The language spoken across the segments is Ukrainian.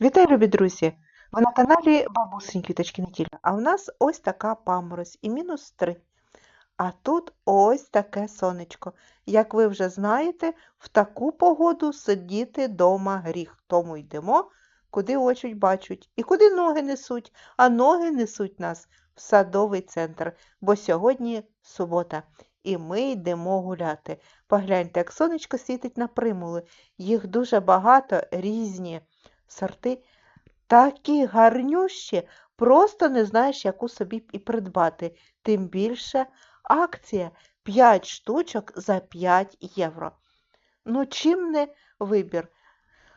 Вітаю, любі друзі! Ви на каналі Бабусині Квіточки. А в нас ось така паморозь і мінус 3. А тут ось таке сонечко. Як ви вже знаєте, в таку погоду сидіти дома гріх. Тому йдемо, куди очі бачать і куди ноги несуть. А ноги несуть нас в садовий центр, бо сьогодні субота. І ми йдемо гуляти. Погляньте, як сонечко світить на примули. Їх дуже багато, різні сорти такі гарнющі, просто не знаєш, яку собі і придбати. Тим більше акція 5 штучок за 5 євро. Ну, чим не вибір,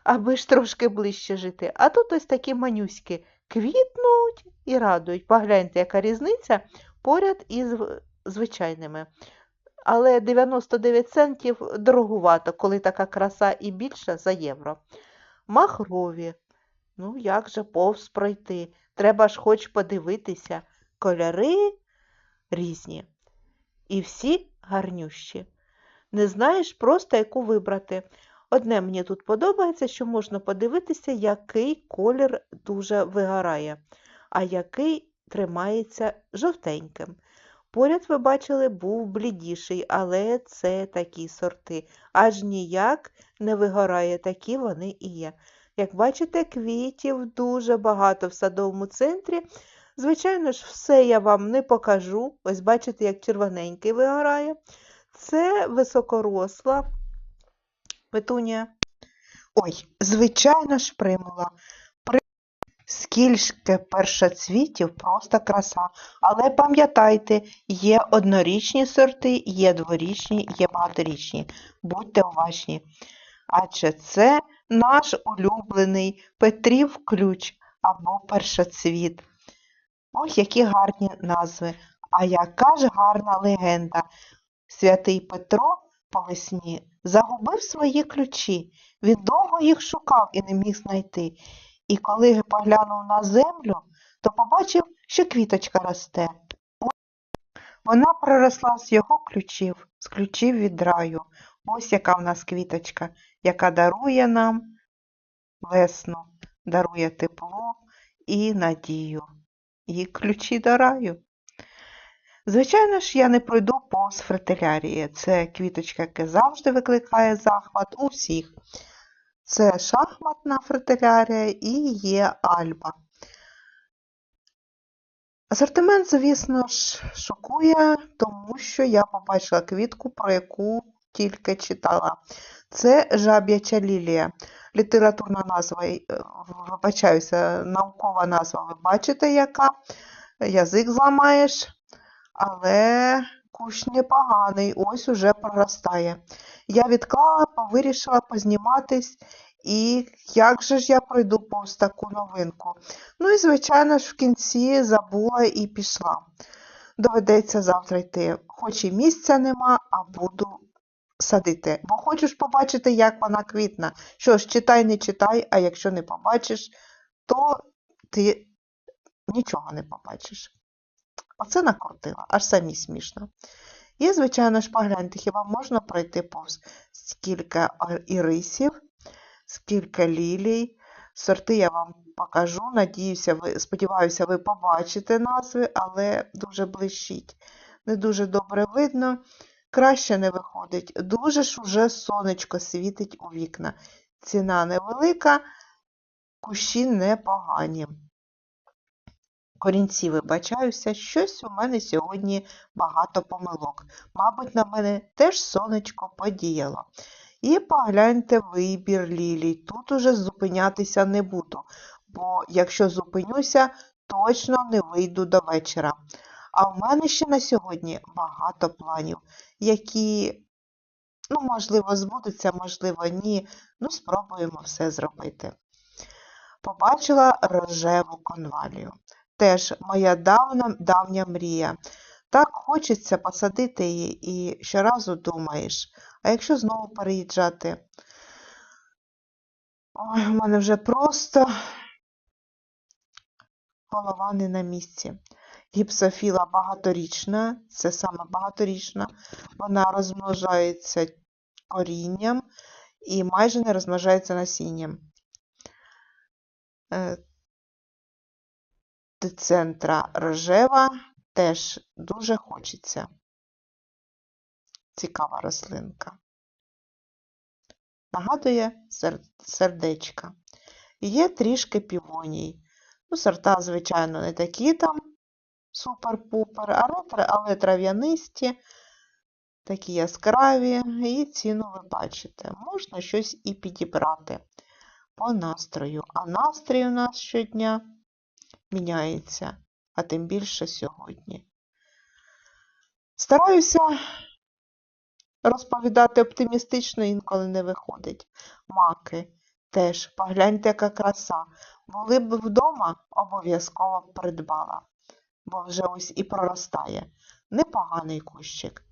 аби ж трошки ближче жити. А тут ось такі манюськи квітнуть і радують. Погляньте, яка різниця поряд із звичайними. Але 99 центів дорогувато, коли така краса і більша за євро. Махрові. Ну, як же повз пройти? Треба ж хоч подивитися. Кольори різні. І всі гарнющі. Не знаєш просто, яку вибрати. Одне мені тут подобається, що можна подивитися, який колір дуже вигорає, а який тримається жовтеньким. Поряд, ви бачили, був блідіший, але це такі сорти. Аж ніяк не вигорає, такі вони і є. Як бачите, квітів дуже багато в садовому центрі. Звичайно ж, все я вам не покажу. Ось бачите, як червоненький вигорає. Це високоросла петунія. Ой, звичайно ж примула. Скільки першоцвітів, просто краса. Але пам'ятайте, є однорічні сорти, є дворічні, є багаторічні. Будьте уважні. Адже це наш улюблений Петрів ключ або першоцвіт. Ох, які гарні назви. А яка ж гарна легенда. Святий Петро по весні загубив свої ключі. Він довго їх шукав і не міг знайти. І коли поглянув на землю, то побачив, що квіточка росте. Вона проросла з його ключів, з ключів від раю. Ось яка в нас квіточка, яка дарує нам весну, дарує тепло і надію, і ключі до раю. Звичайно ж, я не пройду повз фретилярії. Це квіточка, яка завжди викликає захват у всіх. Це шахматна фретилярія і є альба. Асортимент, звісно ж, шокує, тому що я побачила квітку, про яку тільки читала. Це жаб'яча лілія. Літературна назва, е, вибачаюся, наукова назва. Ви бачите, яка? Язик зламаєш, але кущ непоганий, ось уже проростає. Я відклала, вирішила позніматись, і як же ж я пройду повз таку новинку? Ну і, звичайно ж, в кінці забула і пішла. Доведеться завтра йти. Хоч і місця нема, а буду садити. Бо хочеш побачити, як вона квітне. Що ж, читай, не читай, а якщо не побачиш, то ти нічого не побачиш. Оце накрутила, аж самі смішно. І, звичайно ж, погляньте, хіба можна пройти повз скільки ірисів, скільки лілій. Сорти я вам покажу. Надіюся, ви, сподіваюся, ви побачите назви, але дуже блищить. Не дуже добре видно, краще не виходить. Дуже ж уже сонечко світить у вікна. Ціна невелика, кущі непогані. Корінці, вибачаюся, щось у мене сьогодні багато помилок. Мабуть, на мене теж сонечко подіяло. І погляньте вибір лілій. Тут уже зупинятися не буду, бо якщо зупинюся, точно не вийду до вечора. А в мене ще на сьогодні багато планів, які, ну, можливо, збудуться, можливо, ні. Ну, спробуємо все зробити. Побачила рожеву конвалію. Теж моя давна, давня мрія. Так хочеться посадити її і щоразу думаєш, а якщо знову переїжджати? Ой, у мене вже просто голова не на місці. Гіпсофіла багаторічна, це саме багаторічна, вона розмножається корінням і майже не розмножається насінням. Децентра рожева теж дуже хочеться. Цікава рослинка. Нагадує сердечка. Є трішки півоній. Ну, сорта, звичайно, не такі там супер-пупер, але трав'янисті, такі яскраві, і ціну ви бачите. Можна щось і підібрати по настрою. А настрій у нас щодня міняється, а тим більше сьогодні. Стараюся розповідати оптимістично, інколи не виходить. Маки теж, погляньте, яка краса. Були б вдома, обов'язково придбала, бо вже ось і проростає. Непоганий кущик.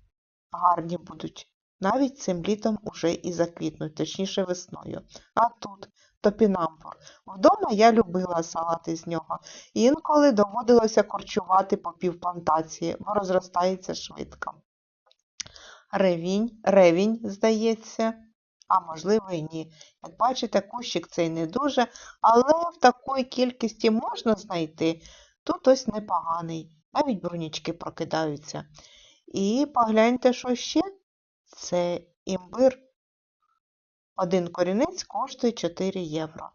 Гарні будуть. Навіть цим літом уже і заквітнуть, точніше весною. А тут топінамбур. Вдома я любила салати з нього. Інколи доводилося корчувати по півплантації, бо розростається швидко. Ревінь, ревінь, здається, а можливо і ні. Як бачите, кущик цей не дуже, але в такої кількості можна знайти. Тут ось непоганий, навіть брунічки прокидаються. І погляньте, що ще? Це імбир. Один корінець коштує 4 євро.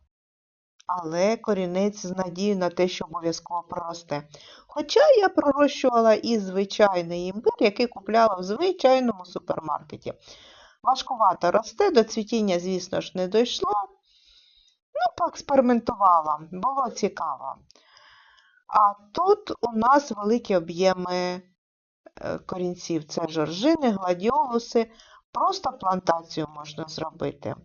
Але корінець з надією на те, що обов'язково проросте. Хоча я пророщувала і звичайний імбир, який купляла в звичайному супермаркеті. Важкувато росте, до цвітіння, звісно ж, не дійшло. Ну, поекспериментувала, було цікаво. А тут у нас великі об'єми е, корінців. Це жоржини, гладіолуси. Просто плантацію можна зробити.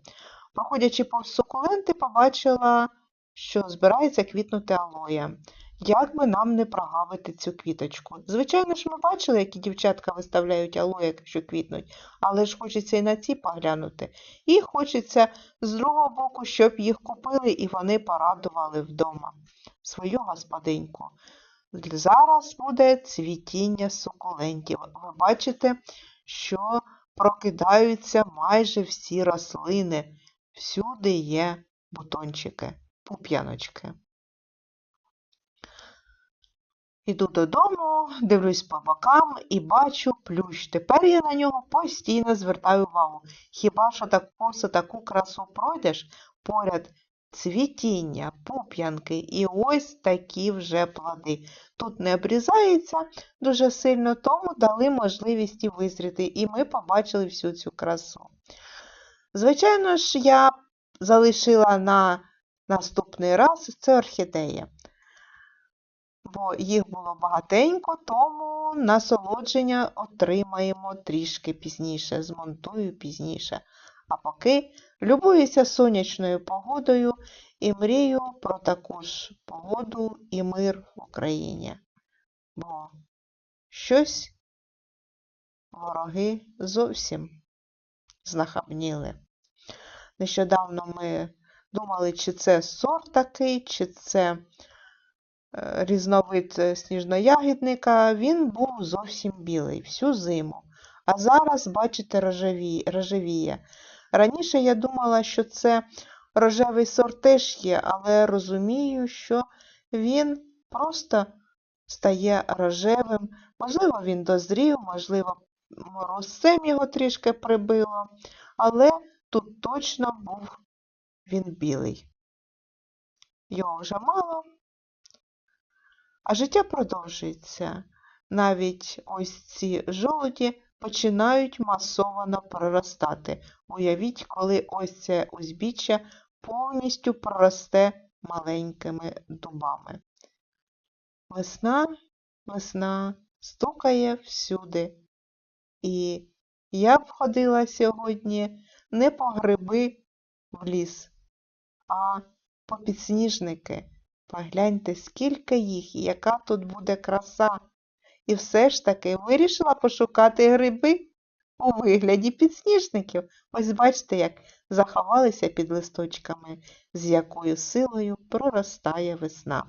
Проходячи повз сукуленти, побачила, що збирається квітнути алоє. Як би нам не прогавити цю квіточку? Звичайно ж, ми бачили, які дівчатка виставляють алоє, якщо квітнуть, але ж хочеться і на ці поглянути. І хочеться з другого боку, щоб їх купили і вони порадували вдома свою господиньку. Зараз буде цвітіння сукулентів. Ви бачите, що прокидаються майже всі рослини. Всюди є бутончики, пуп'яночки. Іду додому, дивлюсь по бокам і бачу плющ. Тепер я на нього постійно звертаю увагу. Хіба що так просто таку красу пройдеш поряд цвітіння, пуп'янки і ось такі вже плоди. Тут не обрізається дуже сильно, тому дали можливість визріти, і ми побачили всю цю красу. Звичайно ж, я залишила на наступний раз це орхідеї, бо їх було багатенько, тому насолодження отримаємо трішки пізніше, змонтую пізніше. А поки любуюся сонячною погодою і мрію про таку ж погоду і мир в Україні. Бо щось вороги зовсім знахабніли. Нещодавно ми думали, чи це сорт такий, чи це е, різновид е, сніжноягідника. Він був зовсім білий всю зиму. А зараз, бачите, рожеві- рожевіє. Раніше я думала, що це рожевий сорт теж є, але розумію, що він просто стає рожевим. Можливо, він дозрів, можливо, морозцем його трішки прибило, але тут точно був він білий. Його вже мало, а життя продовжується. Навіть ось ці жолуді починають масово проростати. Уявіть, коли ось це узбіччя повністю проросте маленькими дубами. Весна, весна стукає всюди. І я б ходила сьогодні не по гриби в ліс, а по підсніжники. Погляньте, скільки їх і яка тут буде краса. І все ж таки вирішила пошукати гриби у вигляді підсніжників. Ось бачите, як заховалися під листочками, з якою силою проростає весна.